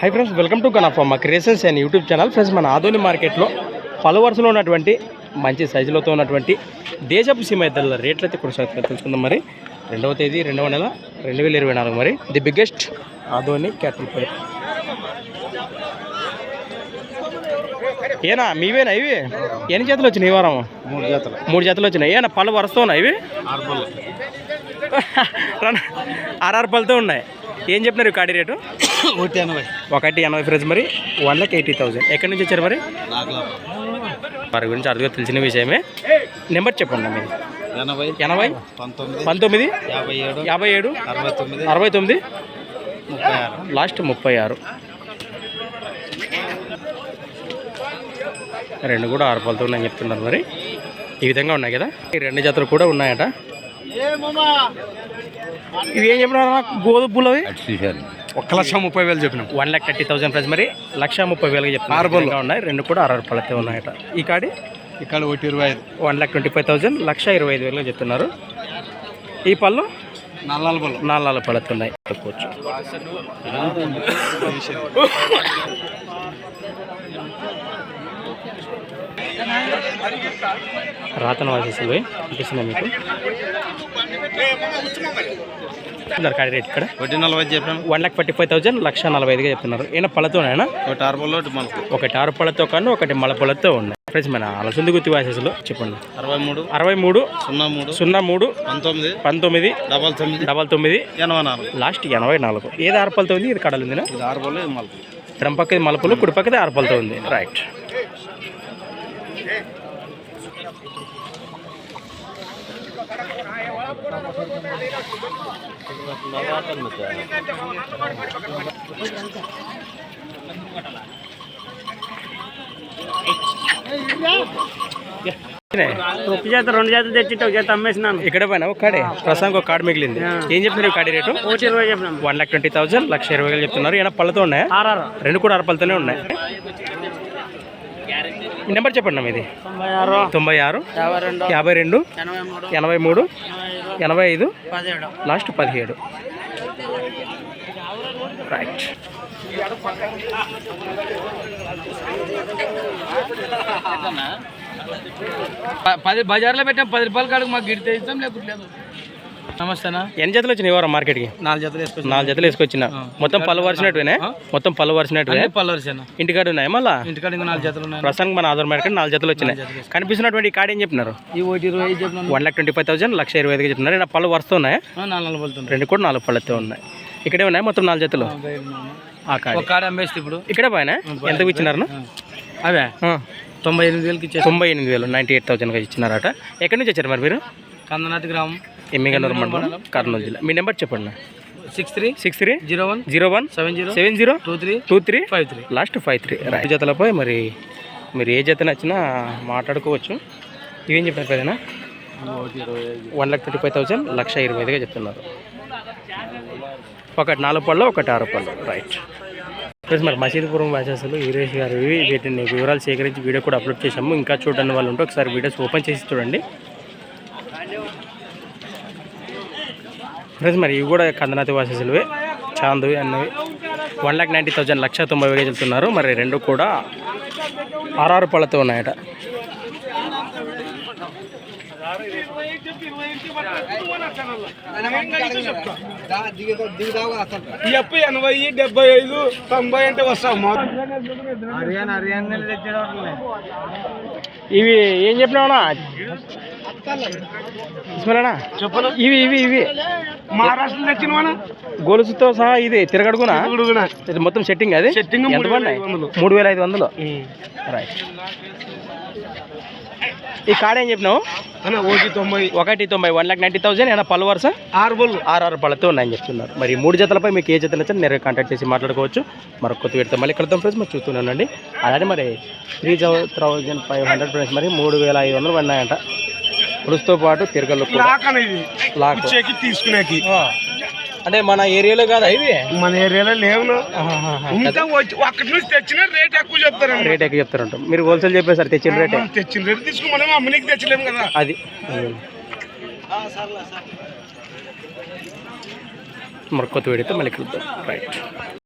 High friends welcome to మా creations and YouTube channel friends మన ఆదోని మార్కెట్లో పలు వరుసలో ఉన్నటువంటి మంచి సైజులతో ఉన్నటువంటి దేశపు సీమ ఇద్దరు రేట్లు అయితే కొనసాగుతుంది తెలుసుకుందాం మరి. రెండవ తేదీ రెండవ నెల రెండు వేల ఇరవై నాలుగు మరి. ది బిగ్గెస్ట్ ఆదోని క్యాటిల్ పై ఏనా మీవేనా ఇవి? ఎన్ని జతలు వచ్చినాయి ఈ వారం? మూడు జతలు. మూడు జతలు వచ్చినాయి. ఏనా పళ్ళు వరుసతో ఉన్నాయి ఇవి? ఆర్ఆర్ పళ్ళతో ఉన్నాయి. ఏం చెప్పినారు కాడి రేటు? ఒకటి ఎనభై ఒకటి ఎనభై ఫ్రెండ్స్ మరి వన్ లాక్ ఎయిటీ థౌసండ్ ఎక్కడి నుంచి వచ్చారు మరి? నాలుగు వారి గురించి అర్థంగా తెలిసిన విషయమే. నెంబర్ చెప్పండి మీరు. ఎనభై ఎనభై? పంతొమ్మిది పంతొమ్మిది యాభై ఏడు యాభై ఏడు అరవై తొమ్మిది అరవై తొమ్మిది ముప్పై ఆరు. లాస్ట్ ముప్పై ఆరు. రెండు కూడా ఆరు పళ్ళతో ఉన్నాయని చెప్తున్నారు మరి. ఈ విధంగా ఉన్నాయి కదా? ఈ రెండు జతలు కూడా ఉన్నాయట. ఇవి ఏం చెప్పినారు గోధుమ పూలవి ఒక్క లక్ష ముప్పై వేలు చెప్పినాం. One lakh thirty thousand price మరి లక్ష ముప్పై వేలుగా చెప్తున్నారు ఆరు పళ్ళు. ఉన్నాయి? రెండు కూడా ఆరు పళ్ళతే ఉన్నాయట. ఈ కాడి? ఇక్కడ ఒకటి ఇరవై ఐదు. One lakh twenty five thousand లక్ష ఇరవై ఐదు వేలుగా చెప్తున్నారు. ఈ పళ్ళు? నల్లాల నాలుగు నాలుగు పళ్ళతో ఉన్నాయి. చెప్పుకోవచ్చు రాతన వాసేసులు అనిపిస్తున్నాయి మీకు? కాడి రేట్ ఇక్కడ. ఒకటి నలభై చెప్పాను. One lakh forty five thousand లక్ష నలభై ఐదుగా చెప్తున్నారు. ఈయన పళ్ళతోనేనా? ఒకటి ఒకటి మనకు ఒకటి ఆరు పళ్ళతో కన్నా ఒకటి మల పళ్ళతో ఉన్నాయి. ఫ్రెండ్స్ మన అలసంది గుత్తి వాసేసులు చెప్పండి. అరవై మూడు అరవై మూడు సున్నా మూడు సున్నా మూడు పంతొమ్మిది పంతొమ్మిది డబల్ తొమ్మిది డబల్ తొమ్మిది ఎనభై నాలుగు లాస్ట్ ఎనభై నాలుగు. ఏది ఆరుపలతో ఉంది? ఇది కడలుందినా? ఆరుబళ్ళు ఇది మలుపు. ఎడం పక్కది మలుపులు కుడి పక్కది ఆరుపలతో ఉంది. రైట్. ఒక చేత రెండు చేతలు తెచ్చి ఒక చేత అమ్మేసినాను. ఇక్కడ పైన ఒక కాడే ప్రస్తుతానికి ఒక కార్డు మిగిలింది. ఏం చెప్తున్నారు కాడి రేటు? ఒకటి ఇరవై చెప్పినాం వన్ లాక్ ట్వంటీ థౌసండ్ లక్ష ఇరవై వేలు చెప్తున్నారు. ఏమైనా పళ్ళతో ఉన్నాయా? ఆర్ఆర్. రెండు కూడా ఆరుపలతోనే ఉన్నాయి. ఈ నెంబర్ చెప్పండి ఇది. తొంభై ఆరు. ఆరు యాభై రెండు. ఎనభై మూడు ఎనభై ఐదు లాస్ట్ పదిహేడు. రైట్ పది బజార్లో పెట్టాం పది రూపాయల కాడికి మాకు గిడితే ఇస్తాం లేకపోతే లేదు. నమస్తేనా ఎన్ని జతలు వచ్చినాయి వారం మార్కెట్కి? నాలుగు జతలు వేసుకొచ్చి నాలుగు జతలు వేసుకొచ్చిన. మొత్తం పళ్ళు వరిసినట్టునే మొత్తం పళ్ళు వరిసినట్టునే పల్లవరిసేనా ఇంటికాడ ఉన్నాయి మళ్ళా? ఇంటికాడ ఇంకా నాలుగు జతలు ఉన్నాయి ప్రస్తుతానికి మన ఆధార్ మార్కెట్ నాలుగు జతలు వచ్చినాయి. కనిపిస్తున్నటువంటి కార్డు ఏం చెప్పినారు? ఈ ఒకటి ఇరవై ఐదు చెప్పినాను one lakh twenty five thousand లక్ష ఇరవై ఐదుగా చెప్తున్నారు నా పళ్ళు వరుస్తూ ఉన్నాయా? నాలుగు రెండు కూడా నాలుగు పళ్ళతో ఉన్నాయి. ఇక్కడే ఉన్నాయి మొత్తం నాలుగు జతలు? ఆ కార్డు అమ్మేస్తే ఇప్పుడు. ఇక్కడ పైన ఎంతకు ఇచ్చినారు అవే? తొంభై ఎనిమిది వేలకి తొంభై ఎనిమిది వేలు నైంటీ ఎయిట్ థౌసండ్గా ఇచ్చినారట. ఎక్కడి నుంచి వచ్చారు మరి మీరు? కందనాథ్ గ్రామం. ఎమ్మిగనూరు మండలం కర్నూలు జిల్లా. మీ నెంబర్ చెప్పండి six three six three zero one zero one seven zero seven zero two three two three five three. Last five three. రైతు జతలపై మరి మీరు ఏ జత నచ్చినా మాట్లాడుకోవచ్చు. ఇవేం చెప్పారు పెదనా one lakh thirty five thousand లక్ష ఇరవై ఐదుగా చెప్తున్నారు. ఒకటి నాలుగు పళ్ళు ఒకటి ఆరు పళ్ళు. రైట్ ఫ్రెండ్స్ మరి మసీదుపురం వ్యాసెస్లు వీరేష్ గారు ఇవి వీటిని వివరాలు సేకరించి వీడియో కూడా అప్లోడ్ చేశాము. ఇంకా చూడని వాళ్ళు ఉంటే ఒకసారి వీడియోస్ ఓపెన్ చేసి చూడండి. ఫ్రెండ్స్ మరి ఇవి కూడా కందనాతి వాసెస్లువే చాందువి అన్నవి. వన్ ల్యాక్ నైంటీ థౌజండ్ లక్ష తొంభై వేలు చెప్తున్నారు మరి రెండు కూడా ఆర్ఆర్ పళ్ళతో ఉన్నాయట. ఎప్పుడు ఎనభై డెబ్బై ఐదు తొంభై అంటే వస్తాం ఇవి ఏం చెప్పినావునా? చెప్పను? ఇవి ఇవి ఇవి. మహారాష్ట్ర తెచ్చిన గొలుసుతో సహా ఇది తిరగడుగునా? మొత్తం సెట్టింగ్ అది? వందలు. మూడు వేల ఐదు వందలు. రైట్ ఈ కాడ ఏం చెప్పినావు? ఒకటి తొంభై. ఒకటి తొంభై వన్ లాక్ నైంటీ థౌసండ్ ఏమైనా పలు వరుస ఆరు బళ్ళు. ఆరు ఆరు పళ్ళతో ఉన్నాయని చెప్తున్నారు. మరి మూడు జతలపై మీకు ఏ జతలు వచ్చి నేరుగా కాంటాక్ట్ చేసి మాట్లాడుకోవచ్చు. మరొక కొత్త పెడితే మళ్ళీ కలుద్దాం ఫ్రెండ్స్ మరి చూస్తూనే ఉండండి. అలాగే మరి three thousand five hundred friends మరి మూడు వేల ఐదు వందలు పడినాయంట. ఉడుసుతో పాటు తిరగలు కూడా. లాక్ అనేది. లాక్. ఇచ్చేకి తీసుకునేకి. అంటే మన ఏరియాలో కాదా ఇవి? మన ఏరియాలో లేవు ఇంకా అక్కడి నుంచి తెచ్చిన రేట్ ఎక్కువ చెప్తారు రేట్ ఎక్కువ చెప్తారంట. మీరు హోల్సేల్ చెప్పేసారు తెచ్చిన రేటే. తెచ్చిన రేట్ తీసుకుని మనం అమ్మనికి తెచ్చలేము కదా. అది. మరి కొత్త వీడియోతో మళ్ళీ కలుద్దాం. రైట్